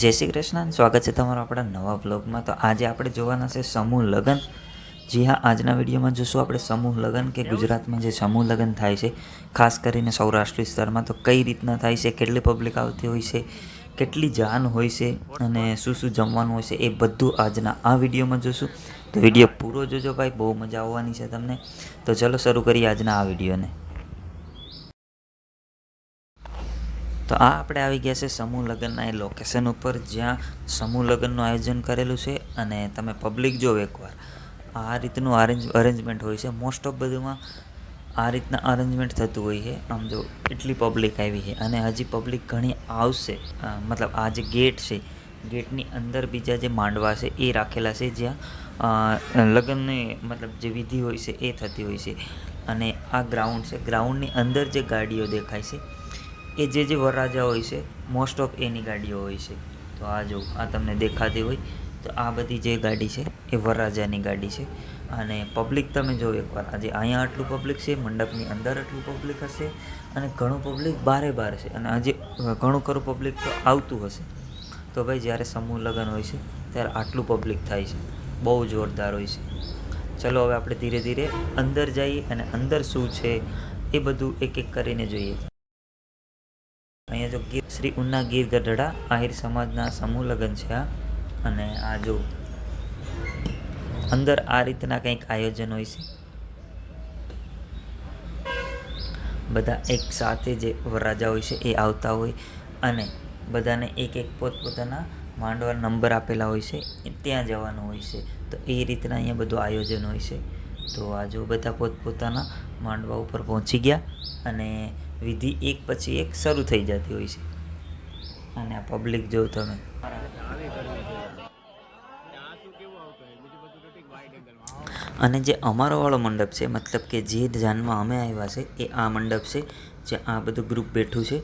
જય શ્રી કૃષ્ણ. સ્વાગત છે તમારું આપણા નવા બ્લોગમાં તો આજે આપણે જોવાના છે સમૂહ લગ્ન. જી હા, આજના વિડીયોમાં જોશું આપણે સમૂહ લગ્ન કે ગુજરાતમાં જે સમૂહ લગ્ન થાય છે, ખાસ કરીને સૌરાષ્ટ્ર વિસ્તારમાં, તો કઈ રીતના થાય છે, કેટલી પબ્લિક આવતી હોય છે, કેટલી જાન હોય છે અને શું શું જમવાનું હોય છે, એ બધું આજના આ વિડીયોમાં જોશું. તો વીડિયો પૂરો જોજો ભાઈ, બહુ મજા આવવાની છે તમને. તો ચલો શરૂ કરીએ આજના આ વિડીયોને. તો આ આપણે આવી ગયા છે સમૂહ લગ્નના એ લોકેશન ઉપર જ્યાં સમૂહ લગ્નનું આયોજન કરેલું છે અને તમે પબ્લિક જો એકવાર, આ રીતનું અરેન્જ અરેન્જમેન્ટ હોય છે. મોસ્ટ ઓફ બધુંમાં આ રીતના અરેન્જમેન્ટ થતું હોય છે. આમ જો એટલી પબ્લિક આવી છે અને હજી પબ્લિક ઘણી આવશે. મતલબ આ જે ગેટ છે ગેટની અંદર બીજા જે માંડવા છે એ રાખેલા છે જ્યાં લગ્નની મતલબ જે વિધિ હોય છે એ થતી હોય છે. અને આ ગ્રાઉન્ડ છે. ગ્રાઉન્ડની અંદર જે ગાડીઓ દેખાય છે એ જે જે વરરાજા હોય છે મોસ્ટ ઓફ એની ગાડીઓ હોય છે. તો આ જો, આ તમને દેખાતી હોય, તો આ બધી જે ગાડી છે, એ વરરાજાની ગાડી છે. અને પબ્લિક તમે જો એકવાર, આજે અહીંયા આટલું પબ્લિક છે, મંડપની અંદર આટલું પબ્લિક હશે, અને ઘણું પબ્લિક બારે બાર છે. અને આજે ઘણું ખરું પબ્લિક તો આવતું હશે. તો ભાઈ, જ્યારે સમૂહ લગ્ન હોય છે, ત્યારે આટલું પબ્લિક થાય છે. બહુ જોરદાર હોય છે. ચલો, હવે આપણે ધીરે ધીરે અંદર જઈએ અને અંદર શું છે, એ બધું એક એક કરીને જોઈએ. અહીંયા જો ગીર, શ્રી ઉના ગીર ગઢડા, આહિર સમાજના સમૂહ લગ્ન છે અને આ જો અંદર આ રીતના કંઈક આયોજન હોય છે. બધા એક સાથે જે વરરાજા હોય છે એ આવતા હોય અને બધાને એક એક પોતપોતાના માંડવા નંબર આપેલા હોય છે ત્યાં જવાનું હોય છે. તો એ રીતના અહીંયા બધું આયોજન હોય છે. તો આ જો બધા પોતપોતાના માંડવા ઉપર પહોંચી ગયા અને વિધિ એક પછી એક શરૂ થઈ જતી હોય છે. અને આ પબ્લિક જો તમે અને જે અમારો વાળો મંડપ છે મતલબ કે જે જાનમાં અમે આવ્યા છે એ આ મંડપ છે જે આ બધું ગ્રુપ બેઠું છે.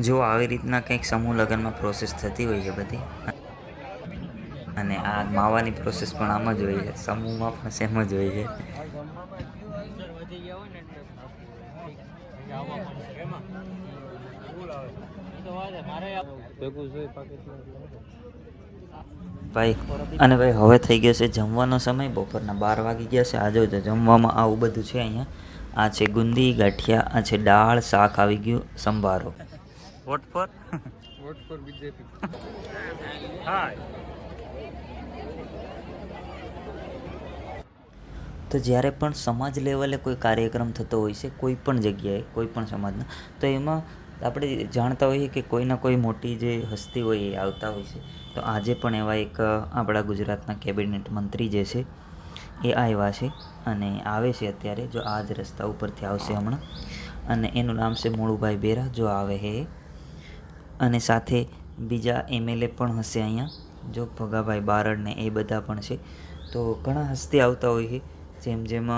જો આવી રીતના કંઈક સમૂહ લગ્નમાં પ્રોસેસ થતી હોય છે બધી. અને આ માવાની પ્રોસેસ પણ આમ જ હોય છે. સમૂહમાં પણ સેમ જ હોય છે. ભાઈ અને ભાઈ હવે થઈ ગયો છે જમવાનો સમય. બપોરના બાર વાગી ગયા છે. આજે તો જમવામાં આવું બધું છે અહીંયા. આ છે ગુંદી ગાંઠિયા આ છે દાળ શાક આવી ગયું સંભારો. Vote for vote for BJP તો જ્યારે પણ સમાજ લેવલે કોઈ કાર્યક્રમ થતો હોય છે, કોઈ પણ જગ્યાએ, કોઈ પણ સમાજના, તો એમાં આપણે જાણતા હોઈએ કે કોઈના કોઈ મોટી જે હસ્તી હોય એ આવતા હોય છે. તો આજે પણ એવા એક આપણા ગુજરાતના કેબિનેટ મંત્રી જે છે, એ આવ્યા છે અને આવે છે અત્યારે, જો આ જ રસ્તા ઉપરથી આવશે હમણાં. અને એનું નામ છે મોળુભાઈ બેરા, જો આવે હે. અને સાથે બીજા એમએલએ પણ હશે અહીંયા, જો ભગાભાઈ બારડ ને એ બધા પણ છે. તો ઘણા હસ્તી આવતા હોય છે. જેમ જેમ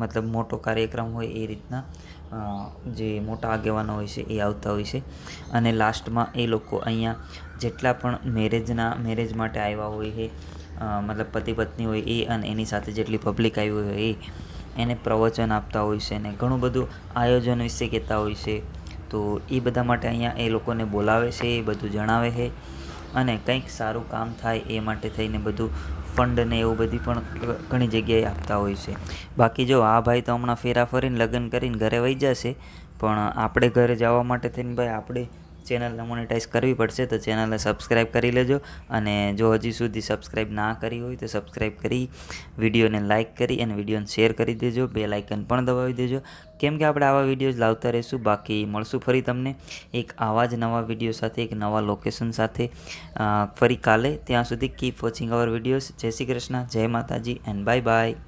મતલબ મોટો કાર્યક્રમ હોય એ રીતના જે મોટા આગેવાનો હોય છે એ આવતા હોય છે. અને લાસ્ટમાં એ લોકો અહીંયા જેટલા પણ મેરેજના, મેરેજ માટે આવ્યા હોય છે મતલબ પતિ પત્ની હોય એ અને એની સાથે જેટલી પબ્લિક આવી હોય એ, એને પ્રવચન આપતા હોય છે અને ઘણું બધું આયોજન વિશે કહેતા હોય છે. તો એ બધા માટે અહીંયા એ લોકોને બોલાવે છે, એ બધું જણાવે છે. અને કંઈક સારું કામ થાય એ માટે થઈને બધું ફંડ ને એવું બધી પણ ઘણી જગ્યાએ આપતા હોય છે. બાકી જો આ ભાઈ તો હમણાં ફેરા ફરીને લગ્ન કરીને ઘરે વહી જશે, પણ આપણે ઘરે જવા માટે થઈને ભાઈ આપણે ચેનલને મોનેટાઈઝ કરવી પડશે તો ચેનલને સબસ્ક્રાઈબ કરી લેજો. અને જો હજી સુધી સબસ્ક્રાઈબ ના કરી હોય તો સબસ્ક્રાઈબ કરી, વિડીયોને લાઇક કરી અને વિડીયોને શેર કરી દેજો. બે લાઇકન પણ દબાવી દેજો. કેમ કે આપણે આવા વિડીયોઝ લાવતા રહીશું. બાકી મળશું ફરી તમને એક આવા જ નવા વીડિયો સાથે, એક નવા લોકેશન સાથે. ફરી કાલે. ત્યાં સુધી કીપ વોચિંગ અવર વિડીયોઝ જય શ્રી કૃષ્ણ, જય માતાજી એન્ડ બાય બાય